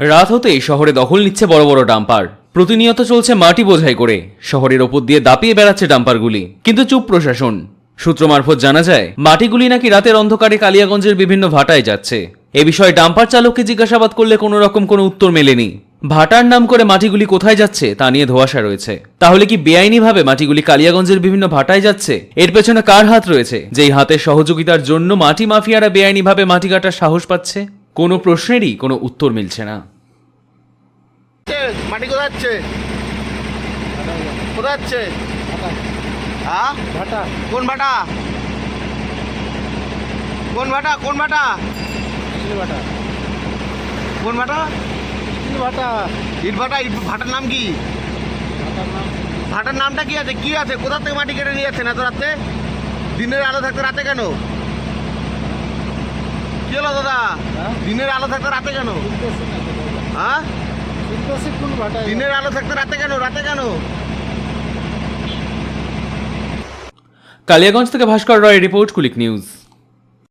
রাত হতেই শহরে দখল নিচ্ছে বড় বড় ডাম্পার। প্রতিনিয়ত চলছে মাটি বোঝাই করে। শহরের ওপর দিয়ে দাপিয়ে বেড়াচ্ছে ডাম্পারগুলি। কিন্তু চুপ প্রশাসন। সূত্র মারফত জানা যায়, মাটিগুলি নাকি রাতের অন্ধকারে কালিয়াগঞ্জের বিভিন্ন ভাটায় যাচ্ছে। এ বিষয়ে ডাম্পার চালককে জিজ্ঞাসাবাদ করলে কোনো রকম কোনো উত্তর মেলেনি। ভাটার নাম করে মাটিগুলি কোথায় যাচ্ছে তা নিয়ে ধোঁয়াশা রয়েছে। তাহলে কি বেআইনিভাবে মাটিগুলি কালিয়াগঞ্জের বিভিন্ন ভাটায় যাচ্ছে? এর পেছনে কার হাত রয়েছে? যেই হাতের সহযোগিতার জন্য মাটি মাফিয়ারা বেআইনিভাবে মাটি কাটার সাহস পাচ্ছে? কোনো প্রশ্নেরই কোনো উত্তর মিলছে না? মাটি কোথায় যাচ্ছে? কোথায় যাচ্ছে? হ্যাঁ? ভাটা। কোন ভাটা? কোন ভাটা? কোন ভাটা? ভাটা। কোন ভাটা? স্টিল ভাটা। ইট ভাটা ইট ভাটার নাম কি? ভাটার নামটা কি আছে? কি আছে? কোথা থেকে মাটি কেটে নিয়ে যাচ্ছে না তো রাতে? দিনের আলো থাকতে রাতে কেন? দিনের আলো থাকতে রাতে কেন। হ্যাঁ? দিনের আলো থাকতে রাতে কেন? রাতে কেন? কালিয়াগঞ্জ থেকে ভাস্কর রয়, রিপোর্ট, কুলিক নিউজ।